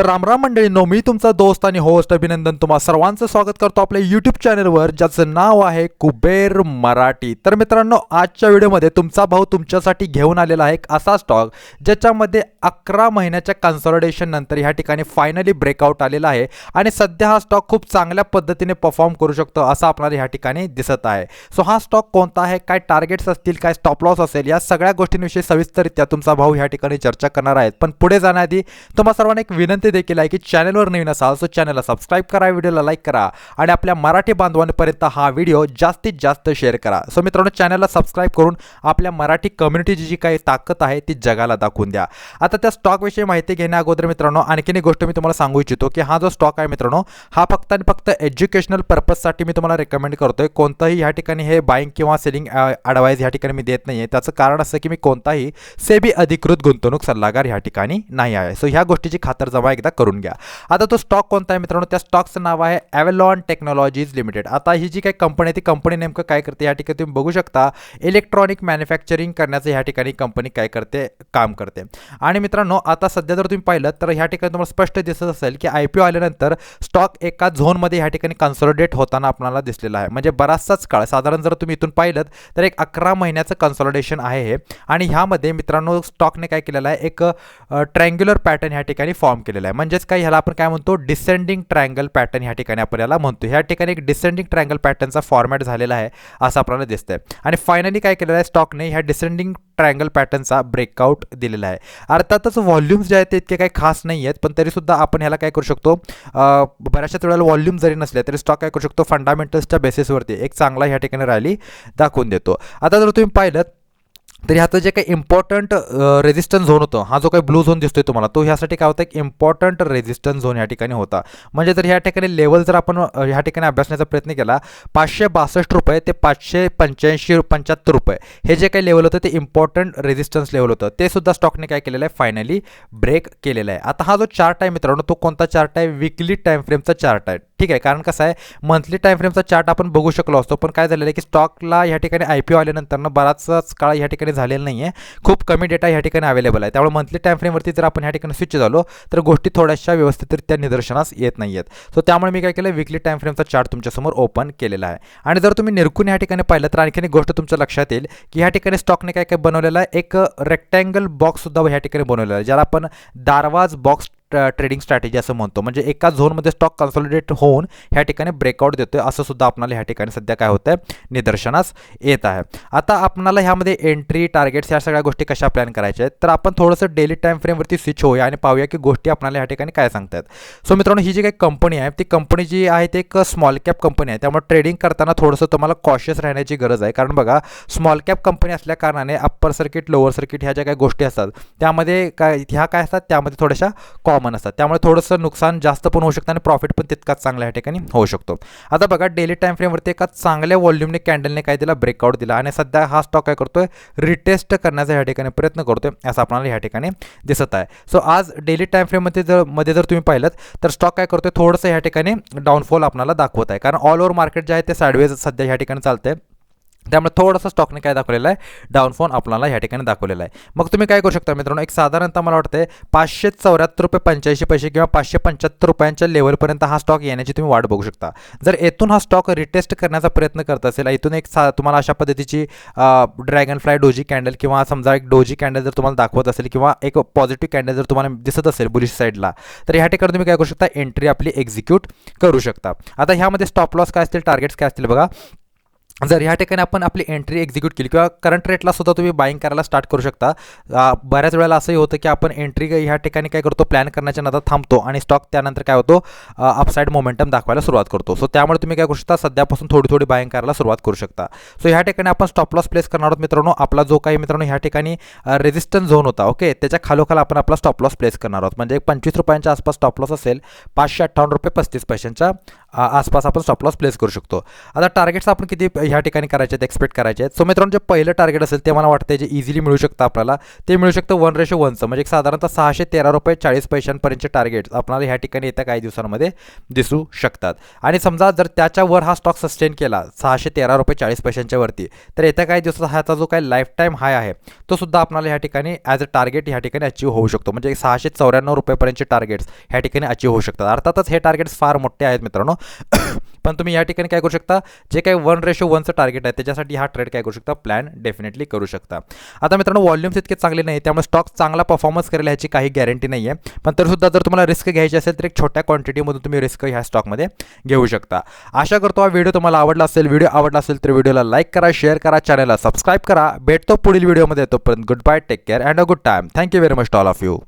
तर रामराम मंडळींनो मी तुमचा दोस्त आणि होस्ट अभिनंदन. तुम्हा सर्वांचं स्वागत करतो आपल्या यूट्यूब चॅनलवर ज्याचं नाव आहे कुबेर मराठी. तर मित्रांनो आजच्या व्हिडिओमध्ये तुमचा भाऊ तुमच्यासाठी घेऊन आलेला आहे एक असा स्टॉक ज्याच्यामध्ये अकरा महिन्याच्या कन्सॉलिडेशन नंतर ह्या ठिकाणी फायनली ब्रेकआउट आलेला आहे. आणि सध्या हा स्टॉक खूप चांगल्या पद्धतीने परफॉर्म करू शकतो असं आपल्याला ह्या ठिकाणी दिसत आहे. सो हा स्टॉक कोणता आहे? काय टार्गेट्स असतील? काय स्टॉप लॉस असेल? या सगळ्या गोष्टींविषयी सविस्तरित्या तुमचा भाऊ ह्या ठिकाणी चर्चा करणार आहेत. पण पुढे जाण्याआधी तुम्हा सर्वांना एक विनंती देखील आहे की चॅनलवर नवीन असाल सो चॅनलला सबस्क्राईब करा व्हिडिओला लाईक करा आणि आपल्या मराठी बांधवांपर्यंत हा व्हिडिओ जास्तीत जास्त शेअर करा. सो मित्रांनो चॅनलला सबस्क्राईब करून आपल्या मराठी कम्युनिटीची जी काही ताकद आहे ती जगाला दाखवून द्या. आता त्या स्टॉकविषयी माहिती घेण्या अगोदर मित्रांनो आणखीन एक गोष्ट मी तुम्हाला सांगू इच्छितो की हा जो स्टॉक आहे मित्रांनो हा फक्त आणि फक्त एज्युकेशनल पर्पजसाठी मी तुम्हाला रेकमेंड करतोय. कोणतंही ह्या ठिकाणी हे बाईंग किंवा सेलिंग ॲडवाईज ह्या ठिकाणी मी देत नाही आहे त्याचं कारण असं की मी कोणताही सेबी अधिकृत गुंतवणूक सल्लागार ह्या ठिकाणी नाही आहे. सो ह्या गोष्टीची खातरजमा एकदा करून घ्या. आता तो स्टॉक कोणता आहे मित्रांनो? त्या स्टॉकचं नाव आहे ॲव्हलॉन टेक्नॉलॉजीज लिमिटेड आता ही जी काही कंपनी आहे ती कंपनी नेमकं काय करते? या ठिकाणी तुम्ही बघू शकता इलेक्ट्रॉनिक मॅन्युफॅक्चरिंग करण्याचं ह्या ठिकाणी कंपनी काय करते? काम करते. आणि मित्रांनो आता सध्या जर तुम्ही पाहिलं तर ह्या ठिकाणी तुम्हाला स्पष्ट दिसत असेल की आय पी ओ आल्यानंतर स्टॉक एका झोनमध्ये ह्या ठिकाणी कन्सॉलिडेट होताना आपल्याला दिसलेला आहे. म्हणजे बराचसाच काळ साधारण जर तुम्ही इथून पाहिलं तर एक अकरा महिन्याचं कन्सॉलिडेशन आहे हे. आणि ह्यामध्ये मित्रांनो स्टॉकने काय केलेलं आहे? एक ट्रँग्युलर पॅटर्न ह्या ठिकाणी फॉर्म केलेला आहे. म्हणजेच काय ह्याला आपण काय म्हणतो? डिसेंडिंग ट्रँगल पॅटर्न ह्या ठिकाणी आपण याला म्हणतो. ह्या ठिकाणी एक डिसेंडिंग ट्रँगल पॅटर्नचा फॉर्मॅट झालेला आहे असं आपल्याला दिसतंय. आणि फायनली काय केलेलं आहे? स्टॉकने ह्या डिसेंडिंग ट्रायंगल पॅटर्नचा ब्रेकआउट दिलेला आहे. अर्थातच व्हॉल्यूम्स जे आहेत ते इतके काही खास नाही आहेत पण तरीसुद्धा आपण ह्याला काय करू शकतो? बऱ्याचशाच वेळेला व्हॉल्यूम जरी नसले तरी स्टॉक काय करू शकतो? फंडामेंटल्सच्या बेसिसवरती एक चांगला ह्या ठिकाणी रॅली दाखवून देतो. आता जर तुम्ही पाहिलं तर ह्याचं जे काही इम्पॉर्टंट रेझिस्टन्स झोन होतं हा जो काही ब्लू झोन दिसतोय तुम्हाला तो ह्यासाठी काय होता एक इम्पॉर्टंट रेझिस्टन्स झोन या ठिकाणी होता. म्हणजे जर ह्या ठिकाणी लेवल जर आपण ह्या ठिकाणी अभ्यासण्याचा प्रयत्न केला पाचशे बासष्ट रुपये ते पाचशे पंच्याऐंशी पंच्याहत्तर रुपये हे जे काही लेवल होतं ते इम्पॉर्टंट रेझिस्टन्स लेवल होतं. ते सुद्धा स्टॉकने काय केलेलं आहे फायनली ब्रेक केलेला आहे. आता हा जो चार्ट आहे मित्रांनो तो कोणता चार्ट आहे? विकली टाईम फ्रेमचा चार्ट आहे. ठीक आहे कारण कसं आहे मंथली टाईम फ्रेमचा चार्ट आपण बघू शकलो असतो पण काय झालेलं आहे की स्टॉकला ह्या ठिकाणी आय पी ओ आल्यानंतरनं बराचसाच काळ ह्या ठिकाणी झालेला नाही आहे खूप कमी डेटा ह्या ठिकाणी अवेलेबल आहे. त्यामुळे मंथली टाईम फ्रेमवरती जर आपण ह्या ठिकाणी स्विच झालो तर गोष्टी थोड्याशा व्यवस्थितरित्या निदर्शनास येत नाही आहेत सो त्यामुळे मी काय केलं विकली टाईम फ्रेमचा चार्ट तुमच्यासमोर ओपन केलेला आहे. आणि जर तुम्ही निरकून ह्या ठिकाणी पाहिलं तर आणखीन एक गोष्ट तुमच्या लक्षात येईल की ह्या ठिकाणी स्टॉकने काय काय बनवलेलं आहे? एक रेक्टँगल बॉक्ससुद्धा ह्या ठिकाणी बनवलेला आहे ज्याला आपण दारवाज बॉक्स ट्रेडिंग स्ट्रॅटेजी असं म्हणतो. म्हणजे एका झोनमध्ये स्टॉक कन्सॉलिडेट होऊन ह्या ठिकाणी ब्रेकआउट देतोय. असं सुद्धा आपल्याला ह्या ठिकाणी सध्या काय होतं आहे निदर्शनास येत आहे. आता आपल्याला ह्यामध्ये एंट्री टार्गेट्स या सगळ्या गोष्टी कशा प्लॅन करायच्या आहेत? तर आपण थोडंसं डेली टाईम फ्रेमवरती स्विच होऊया आणि पाहूया की गोष्टी आपल्याला ह्या ठिकाणी काय सांगतात सो मित्रांनो ही जी काही कंपनी आहे ती कंपनी जी आहे ती एक स्मॉल कॅप कंपनी आहे. त्यामुळे ट्रेडिंग करताना थोडंसं तुम्हाला कॉशियस राहण्याची गरज आहे. कारण बघा स्मॉल कॅप कंपनी असल्या कारणाने अप्पर सर्किट लोअर सर्किट ह्या ज्या काही गोष्टी असतात त्यामध्ये काय ह्या काय असतात? त्यामध्ये थोड्याशा कॉ कॉमन असतात. त्यामुळे थोडंसं नुकसान जास्त पण होऊ शकतं आणि प्रॉफिट पण तितकाच चांगला या ठिकाणी होऊ शकतो. आता बघा डेली टाईम फ्रेमवरती एका चांगल्या व्हॉल्यूमने कॅन्डलने काय दिला ब्रेकआउट दिला आणि सध्या हा स्टॉक काय करतोय? रिटेस्ट करण्याचा या ठिकाणी प्रयत्न करतोय असं आपल्याला ह्या ठिकाणी दिसत आहे. सो आज डेली टाईम फ्रेममध्ये जर मध्ये जर तुम्ही पाहिलं तर स्टॉक काय करतोय? थोडंसं ह्या ठिकाणी डाऊनफॉल आपल्याला दाखवत आहे. कारण ऑल ओव्हर मार्केट जे आहे ते साईडवेज सध्या ह्या ठिकाणी चालतंय. त्यामुळे थोडंसं स्टॉकने काय दाखवलेलं आहे? डाऊनफॉल आपल्याला ह्या ठिकाणी दाखवलेला आहे. मग तुम्ही काय करू शकता मित्रांनो? एक साधारणतः मला वाटतं पाचशे चौऱ्याहत्तर रुपये पंच्याऐंशी पैसे किंवा पाचशे पंच्याहत्तर रुपयांच्या लेवलपर्यंत हा स्टॉक येण्याची तुम्ही वाट बघू शकता. जर येथून हा स्टॉक रिटेस्ट करण्याचा प्रयत्न करत असेल इथून एक सा तुम्हाला अशा पद्धतीची ड्रॅगन फ्लाय डोजी कॅन्डल किंवा समजा एक डोजी कॅन्डल जर तुम्हाला दाखवत असेल किंवा एक पॉझिटिव्ह कॅन्डल जर तुम्हाला दिसत असेल बुलिश साईडला तर ह्या ठिकाणी तुम्ही काय करू शकता? एंट्री आपली एक्झिक्यूट करू शकता. आता ह्यामध्ये स्टॉप लॉस काय असतील? टार्गेट्स काय असतील? बघा जर ह्या ठिकाणी आपण आपली एंट्री एक्झिक्यूट केली किंवा करंट रेटला सुद्धा तुम्ही बाईंग करायला स्टार्ट करू शकता. बऱ्याच वेळेला असंही होतं की आपण एंट्री ह्या ठिकाणी काय करतो प्लॅन करण्याच्या नंतर थांबतो आणि स्टॉक त्यानंतर काय होतो अपसाईड मोमेंटम दाखवायला सुरुवात करतो. सो त्यामुळे तुम्ही काय करू शकता सध्यापासून थोडी थोडी बाईंग करायला सुरुवात करू शकता. सो ह्या ठिकाणी आपण स्टॉप लॉस प्लेस करणार आहोत मित्रांनो. आपला जो काही मित्रांनो ह्या ठिकाणी रेजिस्टन्स झोन होता ओके त्याच्या खालोखाल आपण आपला स्टॉप लॉस प्लेस करणार आहोत. म्हणजे पंचवीस रुपयांच्या आसपास स्टॉप लॉस असेल पाचशे अठ्ठावन्न रुपये पस्तीस पैशांच्या आसपास आपण स्टॉप लॉस प्लेस करू शकतो. आता टार्गेट्स आपण किती ह्या ठिकाणी करायचे आहेत एक्सपेक्ट करायचे आहेत. सो मित्रांनो जे पहिलं टार्गेट असेल ते मला वाटतं जे इझिली मिळू शकतं आपल्याला ते मिळू शकतं वन रेशो वनचं म्हणजे एक साधारणतः सहाशे तेरा रुपये चाळीस पैशांपर्यंतचे टार्गेट्स आपल्याला ह्या ठिकाणी येत्या काही दिवसांमध्ये दिसू शकतात. आणि समजा जर त्याच्यावर हा स्टॉक सस्टेन केला सहाशे तेरा रुपये चाळीस पैशांच्या वरती तर येत्या काही दिवसात ह्याचा जो काही लाईफ टाईम हाय आहे तो सुद्धा आपल्याला ह्या ठिकाणी ॲज अ टार्गेट ह्या ठिकाणी अचीव होऊ शकतो. म्हणजे सहाशे चौऱ्याण्णव रुपयेपर्यंतचे टार्गेट्स ह्या ठिकाणी अचीव होऊ शकतात. अर्थातच हे टार्गेट्स फार मोठे आहेत मित्रांनो. पण तुम्ही या ठिकाणी काय करू शकता? जे काही वन रेशो वनचं टार्गेट आहे त्याच्यासाठी हा ट्रेड काय करू शकता? प्लॅन डेफिनेटली करू शकता. आता मित्रांनो वॉल्यूम्स इतके चांगले नाही त्यामुळे स्टॉक चांगला परफॉर्मन्स करेल ह्याची काही गॅरंटी नाही आहे पण तरीसुद्धा जर तुम्हाला रिस्क घ्यायची असेल तर एक छोट्या क्वांटिटीमधून तुम्ही रिस्क ह्या स्टॉकमध्ये घेऊ शकता. आशा करतो हा व्हिडिओ तुम्हाला आवडला असेल. व्हिडिओ आवडला असेल तर व्हिडिओला लाईक करा शेअर करा चॅनलला सबस्क्राईब करा. भेटतो पुढील व्हिडिओमध्ये तोपर्यंत good bye take care and a good time thank you very much all of you